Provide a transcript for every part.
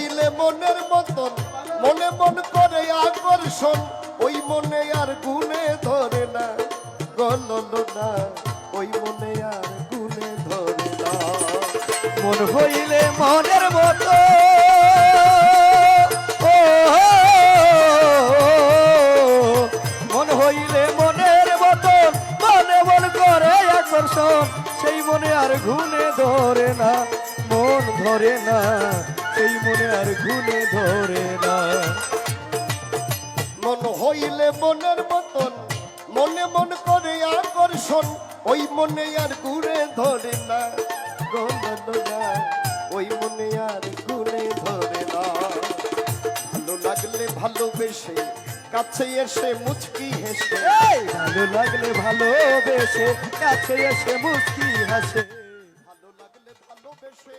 দিলে মনের মতন, মনে মন করে আকর্ষণ, ওই মনে আর গুনে ধরে না, গণনা ওই মনে আর গুনে ধরে না। মন হইলে মনের মত মন হইলে মনের মতন মনে মন করে আকর্ষণ, সেই মনে আর ঘুনে ধরে না, মন ধরে না। সেই মনে আর ঘুনে ধরে না। মন হইলে মনের মতন মনে মন করে আকর্ষণ ওই মনে আর গুনে ধরে না। ওই মনে আর গুনে ধরে না। ভালো লাগলে ভালোবেসে কাছে এসে মুচকি হেসে। ভালো লাগলে ভালোবেসে কাছে এসে মুস্কি হাসে। ভালো লাগলে ভালোবেসে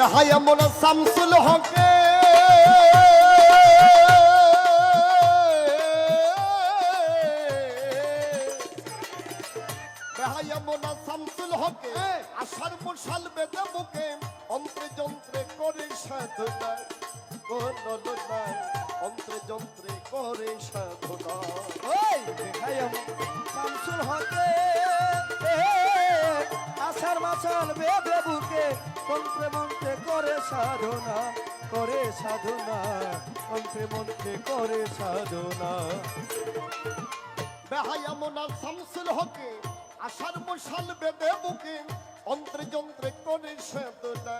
বেহায়া মোনা শামসুল হকে। বেহায়া মোনা শামসুল হকে আশার মশাল বেদে বুকে অন্ত্রে যন্ত্রে করে সাধনা না অন্ত্রে যন্ত্রে করে সাধনা দেখাইম শামসুল হকে। মাসাল বেদে বুকে, মন্ত্রে মন্ত্রে করে সাধনা করে সাধনা, মন্ত্রে মন্ত্রে করে সাধনা। বেহায়া মোনা শামসুল হকে, আশার মশাল বেদে বুকে অন্ত্রে যন্ত্রে করে সাধনা।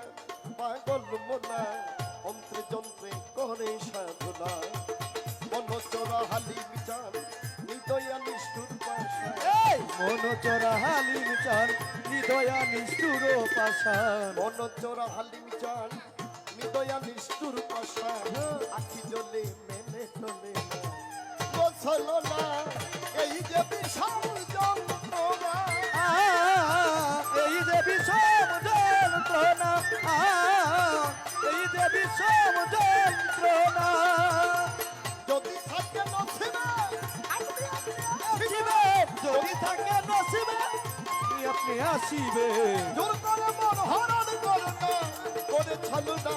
পাগল মোনা অন্ত্রে যন্ত্রে করে সাধনা। মনচরা হালি বিচার নিদয়া নিষ্ঠুর মন চোরা হালিম চান, হৃদয়া নিষ্ঠুর পাশান মনচরা হালি বিচার নিদয়া নিষ্ঠুর পাশা আখি জ্বলে মেলে টলে না বসল না এই যে বিশাল যন্ত্রণা এই যে বিষম যন্ত্রণা এই যে বিষম আসিবে। জোর করে মন হরণ করে না করে ছল না